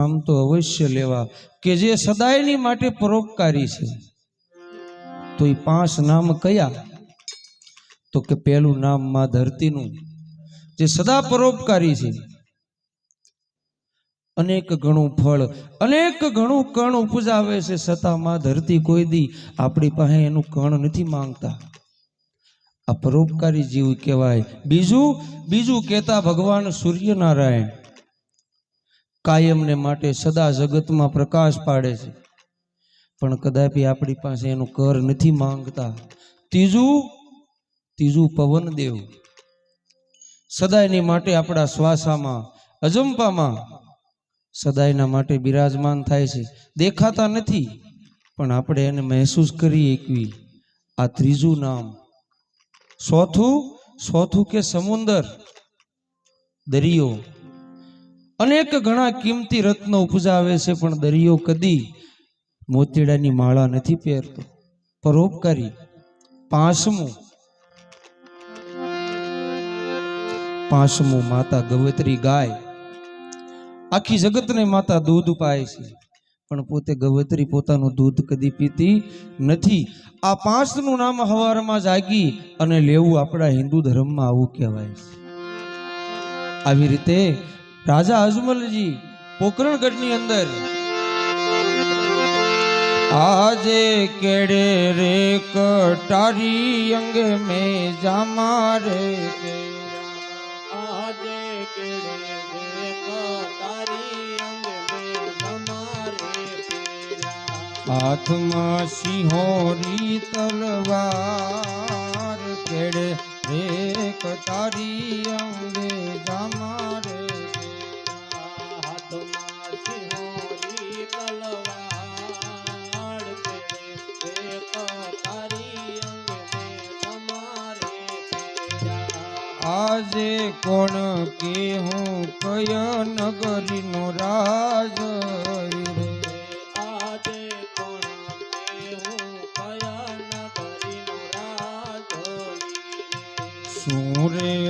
નામ તો અવશ્ય લેવા કે જે સદાયની માટે પરોપકારી છે. તો એ પાંચ નામ કયા? તો કે પહેલું નામમાં ધરતીનું, જે સદા પરોપકારી છે. અનેક ઘણું ફળ, અનેક ઘણું કણ ઉપજાવે છે છતાં માં ધરતી કોઈ દી. આપણી પાસે એનું કણ નથી માંગતા. આ પરોપકારી જીવ કહેવાય. બીજું બીજું કહેતા ભગવાન સૂર્યનારાયણ. કાયમને માટે સદા જગતમાં પ્રકાશ પાડે છે. પણ કદાપી આપણી પાસે એનું કર નથી માંગતા. ત્રીજું ત્રીજું પવનદેવ સદાયની માટે આપણા શ્વાસામાં, અજંપામાં સદાયના માટે બિરાજમાન થાય છે. દેખાતા નથી, પણ આપણે એને મહેસૂસ કરી એકવી. આ ત્રીજું નામ. ચોથું ચોથું કે સમુદર? દરિયો. અનેક ઘણા કિંમતી રત્નો ઉપજાવે છે, પણ દરિયો કદી મોતીડાની માળા નથી પહેરતો. પરોપકારી પાંચમું. પાંચમું, માતા ગવત્રી ગાય. આખી જગતને માતા દૂધ પાય છે, પણ પોતે ગવત્રી પોતાનું દૂધ કદી પીતી નથી. આ પાંચનું નામ હવારમાં જાગી અને લેવું આપણા હિન્દુ ધર્મમાં આવું કહેવાય છે. આવી રીતે રાજા અજમલજી પોકરણગઢની અંદર આજે કેડે રે કટારી અંગે મેં જામા રે આજે કેડે રે કટારી અંગ મે તમારે પીરા હાથમાં સિંહોરી તલવાર કેડે રે કટારી અંગે જામા રે આજે કોણ કે હું કય નગરીનો રાજ રે. આજે કોણ કે રાજવી શું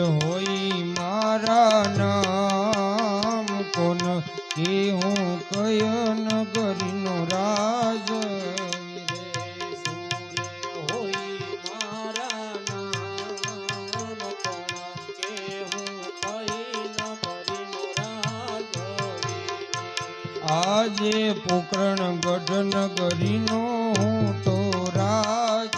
હોય મારા નામ? કોણ કે હું કય આજે પોકરણ ગઢ નગરીનો હું તો રાજ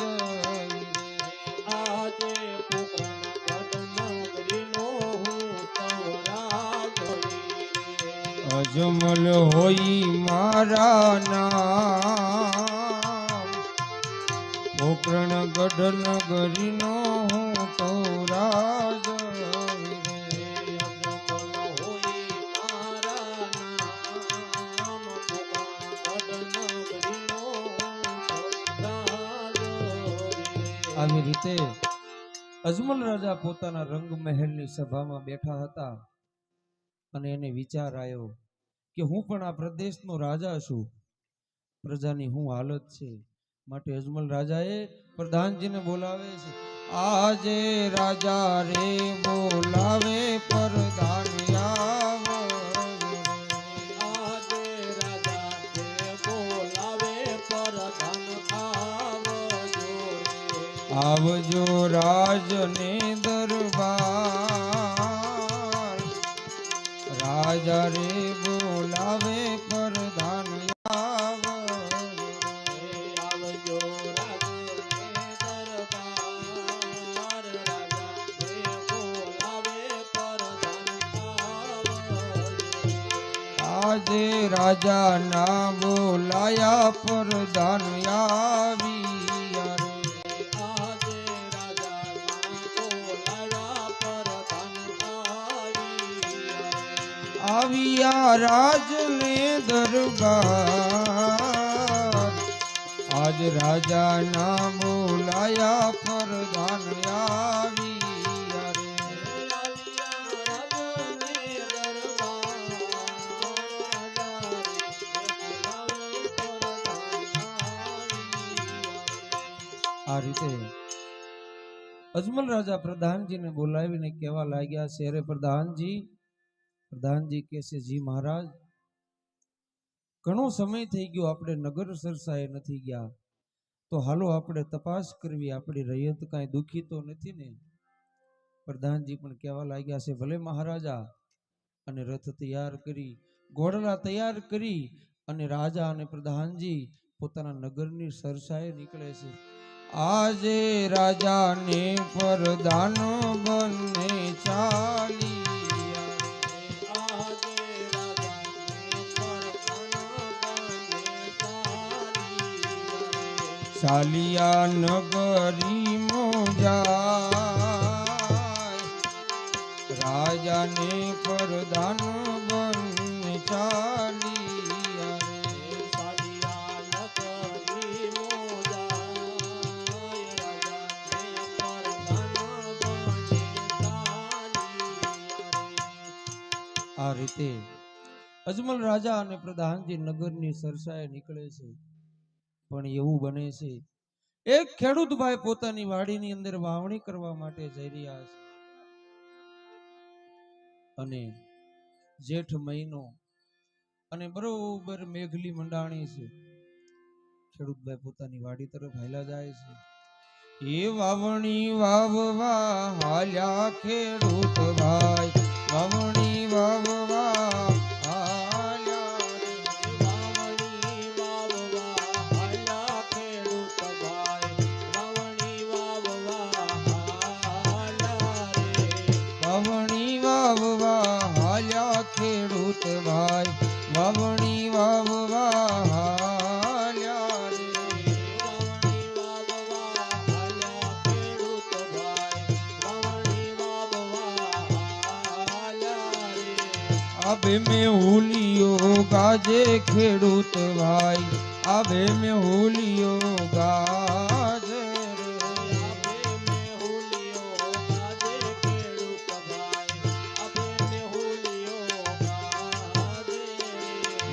અજમલ હોય મારા નામ. પોકરણ ગઢ નગરીનો હું તો રાજ આવી રીતે અજમલ રાજા પોતાના રંગ મહેલની સભામાં બેઠા હતા અને એને વિચાર આવ્યો કે હું પણ આ પ્રદેશનો રાજા છું. પ્રજાની હું હાલત છે. માટે અજમલ રાજાએ પ્રધાનજીને બોલાવે છે. આજે રાજા રે બોલાવે પ્રધાન આવજો રાજને દરબાર. રાજા રે બોલાવે પ્રધાન આવો આજે રાજા ના બોલાયા પ્રધાન આવ્યા આવ્યા રાજને દરબાર આજ રાજા ના બોલાયા પ્રધાન આવી આ રીતે અજમલ રાજા પ્રધાનજીને બોલાવીને કહેવા લાગ્યા, શેરે પ્રધાનજી પ્રધાનજી કહે છે, જી મહારાજ, ઘણો સમય થઈ ગયો આપણે નગર સરસાએ નથી ગયા. તો હાલો આપણે તપાસ કરવી, આપણી રૈયત કાંઈ દુઃખી તો નથી ને? પ્રધાનજી પણ કહેવા લાગ્યા છે, ભલે મહારાજા. અને રથ તૈયાર કરી ઘોડલા તૈયાર કરી અને રાજા અને પ્રધાનજી પોતાના નગરની સરસાએ નીકળે છે. આજે રાજાને પ્રધાન બંને ચાલી ચાલિયા નગરી રાજાને. સાલિયા બને આ રીતે અજમલ રાજા અને પ્રધાનજી નગરની સરસાએ નીકળે છે પણ એવું બને છે. એક ખેડૂત ભાઈ પોતાની વાડીની અંદર વાવણી કરવા માટે જઈ રહ્યા છે. અને જેઠ મહિનો અને બરોબર મેઘલી મંડાણી છે. ખેડૂતભાઈ પોતાની વાડી તરફ હાલ્યા જાય છે. એ વાવણી વાવવા હાલ્યા ખેડૂત ભાઈ. વાવણી વાવવા આબે મેં હોલિયો ગાજે ખેડૂત ભાઈ. આબે મેં હોલિયો ગાજે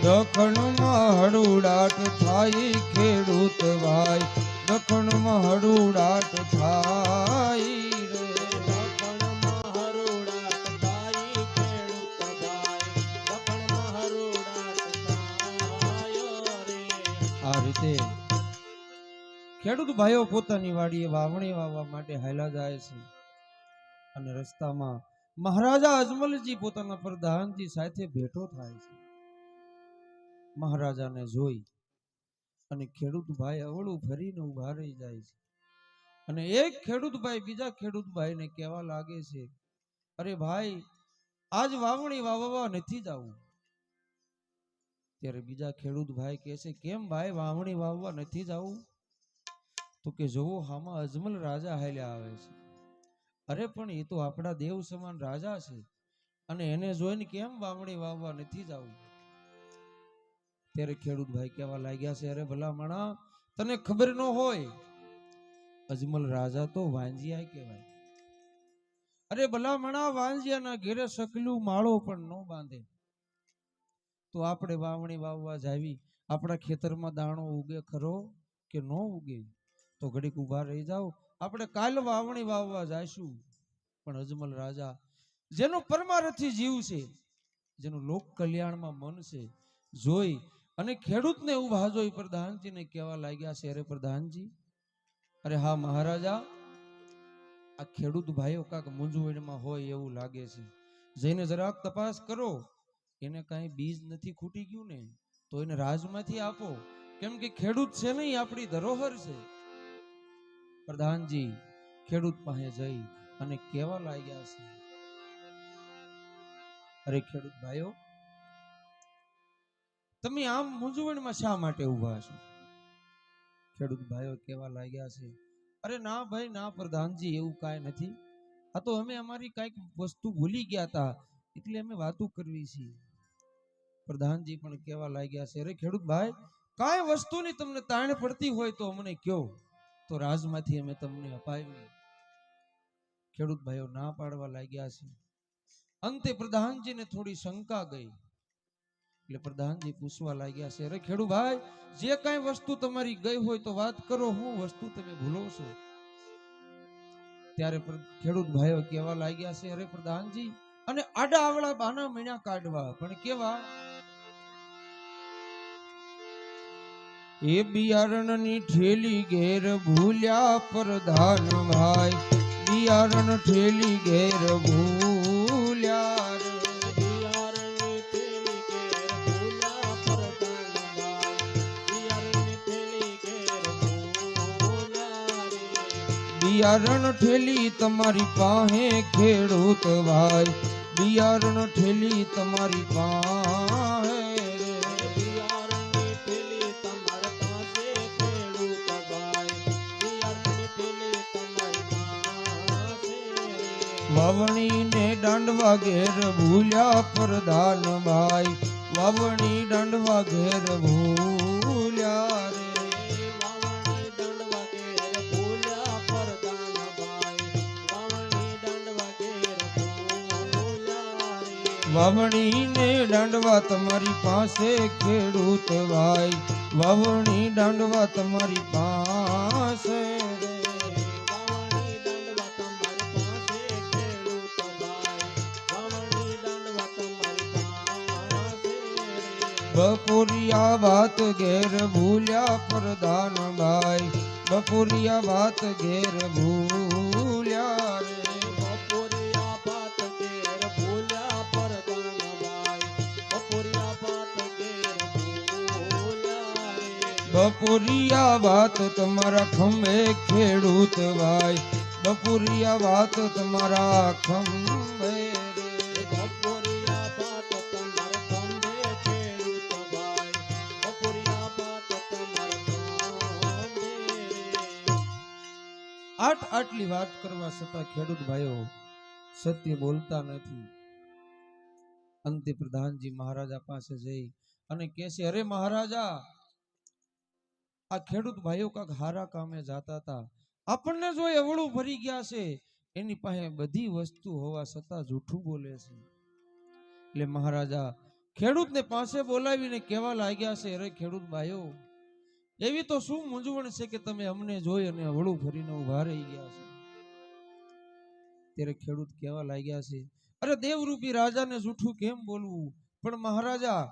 દખણમાં હડુડાટ થાય ખેડૂત ભાઈ. દખણમાં હડુડાટ થાય આ રીતે ખેડૂત ભાઈઓ પોતાની વાડીએ વાવણી વાવવા માટે હાલા જાય છે. અને રસ્તામાં મહારાજા અજમલજી પોતાના પ્રધાનજી સાથે ભેટો થાય છે. મહારાજાને જોઈ અને ખેડૂત ભાઈ અવળું ફરીને ઊભા રહી જાય છે. અને એક ખેડૂત ભાઈ બીજા ખેડૂત ભાઈને કહેવા લાગે છે, અરે ભાઈ, આજ વાવણી વાવવા નથી જવું. ત્યારે બીજા ખેડૂત ભાઈ કહે છે, કેમ ભાઈ વાવણી વાવવા નથી જવું? તો કે, જોવો, હામાં અજમલ રાજા હાલ્યા આવે છે. અરે, પણ એ તો આપણા દેવ સમાન રાજા છે અને એને જોઈને કેમ વાવણી વાવવા નથી જવું? ત્યારે ખેડૂત ભાઈ કહેવા લાગ્યા છે, અરે ભલા મણા તને ખબર ન હોય. અજમલ રાજા તો વાંજિયા કહેવાય. અરે ભલા મણા વાંજિયાના ઘેરે સકલું માળો પણ ન બાંધે. તો આપણે વાવણી વાવવા જાવી, આપણા ખેતરમાં દાણો ઉગે ખરો કે ન ઉગે? તો ઘડીક ઊભા રહી જાઓ. આપણે કાલ વાવણી વાવવા જાશું પણ અજમલ રાજા, જેનો પરમારથી જીવ છે, જેનું લોક કલ્યાણમાં મન છે, જોઈ અને ખેડૂતને ઊભા જોઈ પ્રધાનજીને કહેવા લાગ્યા છે અરે પ્રધાનજી, અરે હા મહારાજા, આ ખેડૂત ભાઈઓ કાંક મૂંઝવણમાં હોય એવું લાગે છે. જઈને જરાક તપાસ કરો. એને કાંઈ બીજ નથી ખૂટી ગયું ને, તો એને રાજમાંથી આપો. કેમ કે ખેડૂત છે નહીં, આપણી ધરોહર છે. પ્રધાનજી, ખેડૂત પાસે જઈ અને કેવા લાગ્યા છે. અરે ખેડૂત ભાઈઓ, તમે આમ મૂંઝવણમાં શા માટે ઊભા છો? ખેડૂત ભાઈઓ કેવા લાગ્યા છે, અરે ના ભાઈ, ના પ્રધાનજી, એવું કાંઈ નથી. આ તો અમે અમારી કાંઈક વસ્તુ ભૂલી ગયા હતા એટલે અમે વાતો કરવી છીએ. પ્રધાનજી પણ કહેવા લાગ્યા છે, અરે ખેડૂત ભાઈ, કાંઈ વસ્તુની તમને તાણ પડતી હોય તો અમને કહો. તો રાજમાંથી અમે તમને અપાવી ખેડૂત ભાઈઓ ના પાડવા લાગ્યા છે. અંતે પ્રધાનજીને થોડી શંકા ગઈ. એટલે પ્રધાનજી પૂછવા લાગ્યા છે, અરે ખેડૂત ભાઈ, જે કાંઈ વસ્તુ તમારી ગઈ હોય તો વાત કરો, હું વસ્તુ તમે ભૂલો છો. ત્યારે ખેડૂત ભાઈઓ કહેવા લાગ્યા છે, અરે પ્રધાનજી, અને આડા આવડા બાના મીણા કાઢવા. પણ કેવા? એ બિયારણની ઠેલી ઘેર ભૂલ્યા પ્રધાન ભાઈ. બિયારણ ઠેલી ઘેર ભૂલ્યા. બિયારણ ઠેલી તમારી પાસે ખેડૂત ભાઈ. બિયારણ ઠેલી તમારી પાસે રે. વાવણી ને દાંડવા ઘેર ભૂલ્યા પ્રધાન ભાઈ વાવણી દાંડવા ઘેર ભૂલ્યા રે દંડવા ઘેર ભૂલ્યા પરદાનભાઈ. દંડવા રે. વાવણી ને દાંડવા તમારી પાસે ખેડૂત ભાઈ વવણી દાંડવા તમારી પાસે બપોરિયા વાત ઘેર ભૂલ્યા પ્રધાન ભાઈ બપોરિયા વાત ઘેર ભૂલ્યા રે બપોરિયા ભાત ઘેર ભૂલ્યા. બપોરિયા ઘેર ભૂલ્યા રે. બપોરિયા વાત તમારા ખંભે ખેડૂત ભાઈ બપોરિયા વાત તમારા ખંભે આટ આટલી વાત કરવા છતાં ખેડૂત ભાઈઓ, સત્ય બોલતા નથી. અંતે પ્રધાનજી મહારાજા પાસે જઈ અને છે, અરે મહારાજા, આ ખેડૂત ભાઈઓ કાંક હારા કામે જાતા હતા. આપણને જો એવડું ભરી ગયા છે, એની પાસે બધી વસ્તુ હોવા છતાં જૂઠું બોલે છે. એટલે મહારાજા ખેડૂતને પાસે બોલાવીને કહેવા લાગ્યા છે, અરે ખેડૂત ભાઈઓ એવી તો શું મૂંઝવણ છે કે તમે અમને જોઈ અને હળું ફરીને ઊભા રહી ગયા છો? ત્યારે ખેડૂત કહેવા લાગ્યા છે, અરે દેવરૂપી રાજાને જૂઠું કેમ બોલવું? પણ મહારાજા,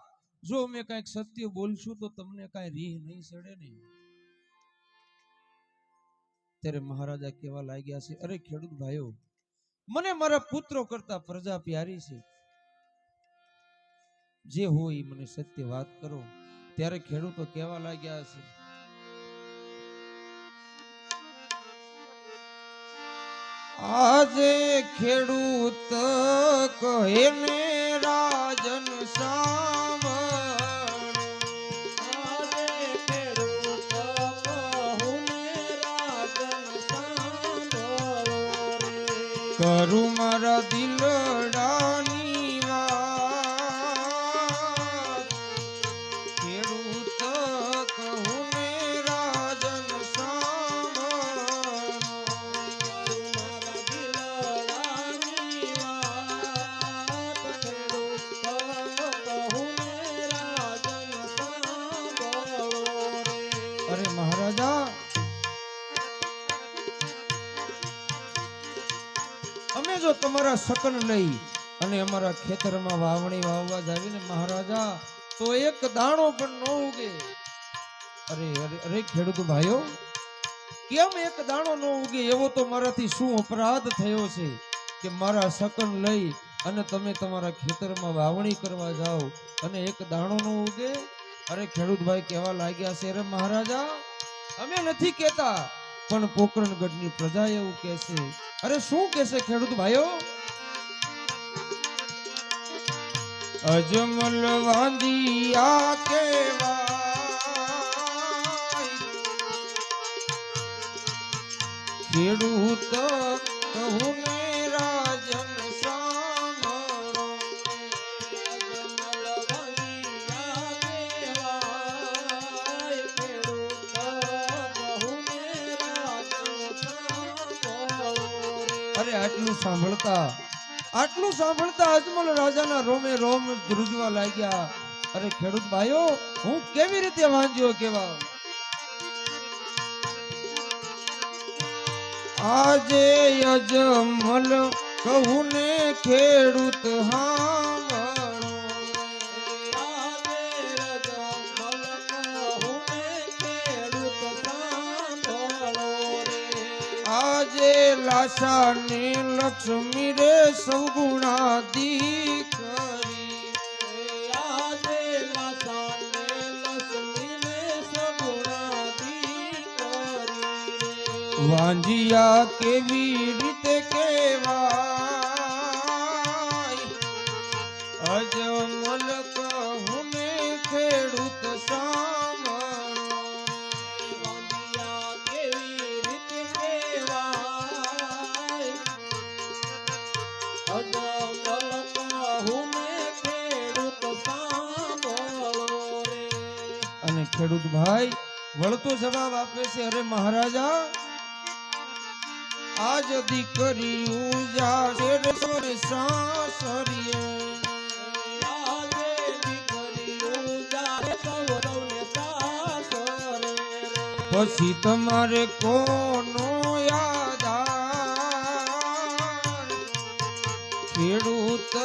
જો અમે કાંઈક સત્ય બોલશું તો તમને કાંઈ રીહ નહીં સડે ને. ત્યારે મહારાજા કહેવા લાગ્યા છે, અરે ખેડૂત ભાઈઓ, મને મારા પુત્રો કરતા પ્રજા પ્યારી છે. જે હોય મને સત્ય વાત કરો. ત્યારે ખેડૂતો કહેવા લાગ્યા છે આજે ખેડૂત કહે ને રાજન સામ. કરું મારા તમારા શકન લઈ અને અમારા ખેતરમાં વાવણી વાવવા જાવીને મહારાજા, તો એક દાણો પણ ન ઉગે. અરે અરે ખેડૂત ભાઈઓ, કેમ એક દાણો ન ઉગે? એવો તો મારાથી શું અપરાધ થયો છે કે મારા શકન લઈ અને તમે તમારા ખેતરમાં વાવણી કરવા જાઓ અને એક દાણો ન ઉગે? અરે, ખેડૂત ભાઈ, કહેવા લાગ્યા છે, અરે, મહારાજા, અમે નથી કહેતા, પણ પોકરણગઢની પ્રજા એવું કહેશે અરે, શું કહેશે ખેડૂત ભાઈઓ? અજમલ વાંધિયા કેવા ખેડૂત કહું ને રાજન અરે આટલું સાંભળતા આટલું સાંભળતા અજમલ રાજાના રોમે રોમ ધ્રુજવા લાગ્યા. અરે ખેડૂત ભાઈઓ, હું કેવી રીતે વાંજ્યો કેવા? આજે અજમલ કહું ને ખેડૂત હાંભળો લાશા ને લક્ષ્મી રે સૌગુણા દીકરી વાંજિયા કેવી રીતે કેવાય અજમલ ખેડૂત ભાઈ, વળતો જવાબ આપે છે, અરે મહારાજા, આજ દીકરી ઉજાશે રે સોરે સાસરીએ. પછી તમારે કોનો યાદ ખેડૂત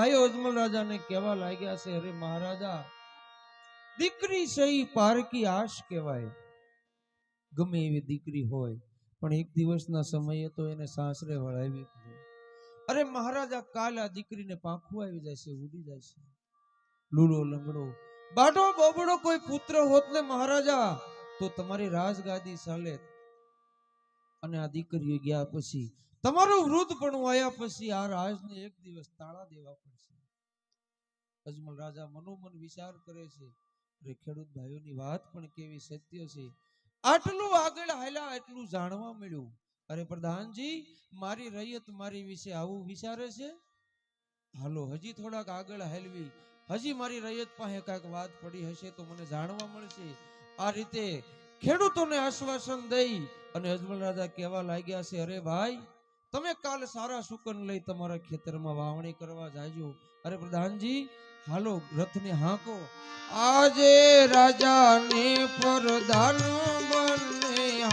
ભાઈઓ, અજમલ રાજાને કહેવા લાગ્યા છે, અરે મહારાજા, દીકરી સહી પારકી આશ કહેવાય. ગમે એવી દીકરી હોય, પણ એક દિવસના સમયે તો એને સાસરે વળાવી અરે મહારાજા, કાલ આ દીકરીને પાંખું આવી જાય છે, ઉડી જાય છે. લૂલો લંગડો. બાટો, બોબડો, કોઈ પુત્ર હોત ને મહારાજા, તો તમારી રાજગાદી ચાલે અને આ દીકરીઓ ગયા પછી તમારું વૃદ્ધ પણ આવ્યા પછી આ રાજને એક દિવસ તાળા દેવા પડશે. અજમલ રાજા મનોમન વિચાર કરે છે, અરે, ખેડૂત ભાઈઓની વાત પણ કેવી સત્ય છે. આટલું આગળ હાલ્યા એટલું જાણવા મળ્યું. અરે, પ્રધાનજી, મારી રૈયત મારી વિશે આવું વિચારે છે? હાલો, હજી થોડાક આગળ હાલવી. હજી મારી રૈયત પાસે કાંઈક વાત પડી હશે તો મને જાણવા મળશે. આ રીતે ખેડૂતોને આશ્વાસન દઈ અને અજમલ રાજા કહેવા લાગ્યા છે, અરે, ભાઈ તમે કાલ સારા સુકન લઈ તમારા ખેતરમાં વાવણી કરવા જાજો. અરે પ્રધાનજી, હાલો રથને હાંકો. આજે રાજાને પ્રધાન બને રે.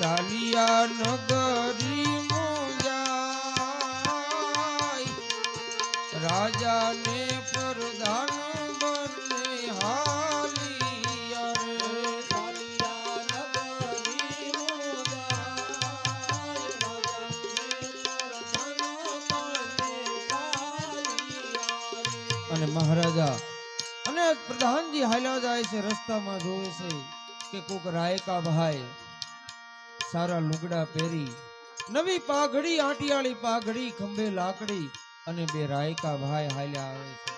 ચાલિયા નગરી છે, રસ્તામાં જોવે છે કે કોક રાયકા ભાઈ સારા લુગડા પહેરી, નવી પાઘડી, આંટિયાળી પાઘડી, ખંભે લાકડી અને બે રાયકા ભાઈ હાલ્યા આવે છે.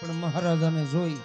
પણ મહારાજાને જોઈ